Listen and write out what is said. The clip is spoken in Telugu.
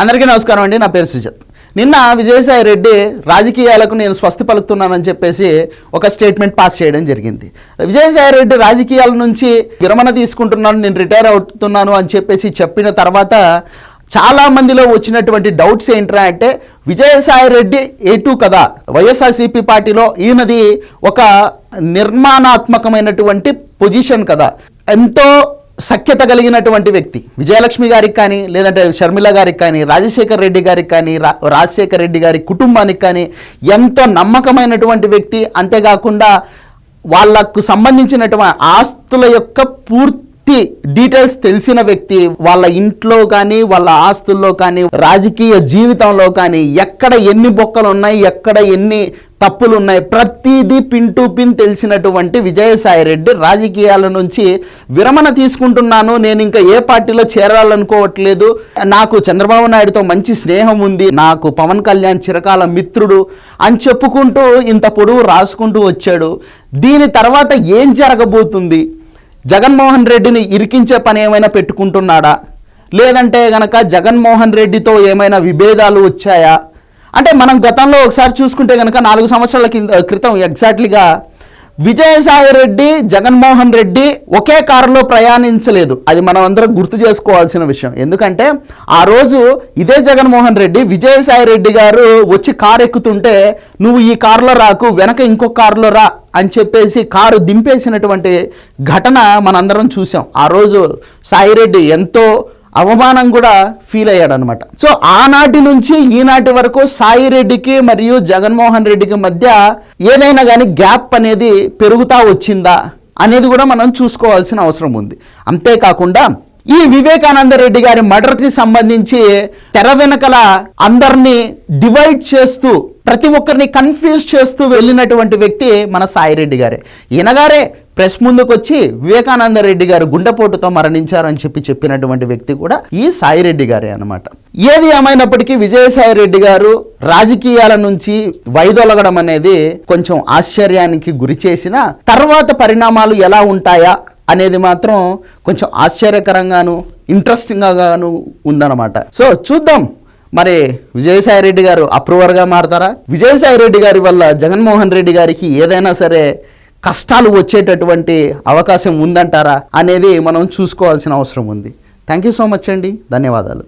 అందరికీ నమస్కారం అండి నా పేరు సుజిత్. నిన్న విజయసాయి రెడ్డి రాజకీయాలకు నేను స్వస్తి పలుకుతున్నానని చెప్పేసి ఒక స్టేట్మెంట్ పాస్ చేయడం జరిగింది. విజయసాయి రెడ్డి రాజకీయాల నుంచి విరమణ తీసుకుంటున్నాను నేను రిటైర్ అవుతున్నాను అని చెప్పేసి చెప్పిన తర్వాత చాలా మందిలో వచ్చినటువంటి డౌట్స్ ఏంట్రా అంటే విజయసాయి రెడ్డి ఏటూ కదా వైఎస్ఆర్సీపీ పార్టీలో ఈయనది ఒక నిర్మాణాత్మకమైనటువంటి పొజిషన్ కదా. ఎంతో సఖ్యత కలిగినటువంటి వ్యక్తి. విజయలక్ష్మి గారికి కానీ లేదంటే షర్మిల గారికి కానీ రాజశేఖర్ రెడ్డి గారికి కానీ రా రాజశేఖర్ రెడ్డి గారి కుటుంబానికి కానీ ఎంతో నమ్మకమైనటువంటి వ్యక్తి. అంతేకాకుండా వాళ్ళకు సంబంధించినటువంటి ఆస్తుల యొక్క పూర్తి డీటెయిల్స్ తెలిసిన వ్యక్తి. వాళ్ళ ఇంట్లో కానీ వాళ్ళ ఆస్తుల్లో కానీ రాజకీయ జీవితంలో కానీ ఎక్కడ ఎన్ని బొక్కలు ఉన్నాయి ఎక్కడ ఎన్ని తప్పులు ఉన్నాయి ప్రతిదీ పిన్ టు పిన్ తెలిసినటువంటి విజయసాయి రెడ్డి రాజకీయాల నుంచి విరమణ తీసుకుంటున్నాను. నేను ఇంకా ఏ పార్టీలో చేరాలనుకోవట్లేదు. నాకు చంద్రబాబు నాయుడుతో మంచి స్నేహం ఉంది. నాకు పవన్ కళ్యాణ్ చిరకాల మిత్రుడు అని చెప్పుకుంటూ ఇంత పొడవు రాసుకుంటూ వచ్చాడు. దీని తర్వాత ఏం జరగబోతుంది? జగన్మోహన్ రెడ్డిని ఇరికించే పని ఏమైనా పెట్టుకుంటున్నాడా? లేదంటే గనక జగన్మోహన్ రెడ్డితో ఏమైనా విభేదాలు వచ్చాయా? అంటే మనం గతంలో ఒకసారి చూసుకుంటే కనుక నాలుగు సంవత్సరాల కింద క్రితం ఎగ్జాక్ట్లీగా విజయసాయి రెడ్డి జగన్మోహన్ రెడ్డి ఒకే కారులో ప్రయాణించలేదు. అది మనం అందరం గుర్తు చేసుకోవాల్సిన విషయం. ఎందుకంటే ఆ రోజు ఇదే జగన్మోహన్ రెడ్డి విజయసాయి రెడ్డి గారు వచ్చి కారు ఎక్కుతుంటే నువ్వు ఈ కారులో రాకు వెనక ఇంకో కారులో రా అని చెప్పేసి కారు దింపేసినటువంటి ఘటన మనందరం చూసాం ఆ రోజు సాయిరెడ్డి ఎంతో అవమానం కూడా ఫీల్ అయ్యాడు అనమాట సో ఆనాటి నుంచి ఈనాటి వరకు సాయి రెడ్డికి మరియు జగన్మోహన్ రెడ్డికి మధ్య ఏదైనా కానీ గ్యాప్ అనేది పెరుగుతా వచ్చిందా అనేది కూడా మనం చూసుకోవాల్సిన అవసరం ఉంది. అంతేకాకుండా ఈ వివేకానంద రెడ్డి గారి మర్డర్కి సంబంధించి తెర వెనకల అందరినీ డివైడ్ చేస్తూ ప్రతి ఒక్కరిని కన్ఫ్యూజ్ చేస్తూ వెళ్ళినటువంటి వ్యక్తి మన సాయిరెడ్డి గారే. ఈయనగారే ప్రెస్ ముందుకు వచ్చి వివేకానంద రెడ్డి గారు గుండెపోటుతో మరణించారని చెప్పి చెప్పినటువంటి వ్యక్తి కూడా ఈ సాయిరెడ్డి గారే అనమాట ఏది ఏమైనప్పటికీ విజయసాయి రెడ్డి గారు రాజకీయాల నుంచి వైదొలగడం అనేది కొంచెం ఆశ్చర్యానికి గురి చేసిన తర్వాత పరిణామాలు ఎలా ఉంటాయా అనేది మాత్రం కొంచెం ఆశ్చర్యకరంగాను ఇంట్రెస్టింగ్గాను ఉందన్నమాట. సో చూద్దాం. మరి విజయసాయి రెడ్డి గారు అప్రూవర్గా మారతారా? విజయసాయి రెడ్డి గారి వల్ల జగన్మోహన్ రెడ్డి గారికి ఏదైనా సరే కష్టాలు వచ్చేటటువంటి అవకాశం ఉందంటారా అనేది మనం చూసుకోవాల్సిన అవసరం ఉంది. థ్యాంక్ యూ సో మచ్ అండి. ధన్యవాదాలు.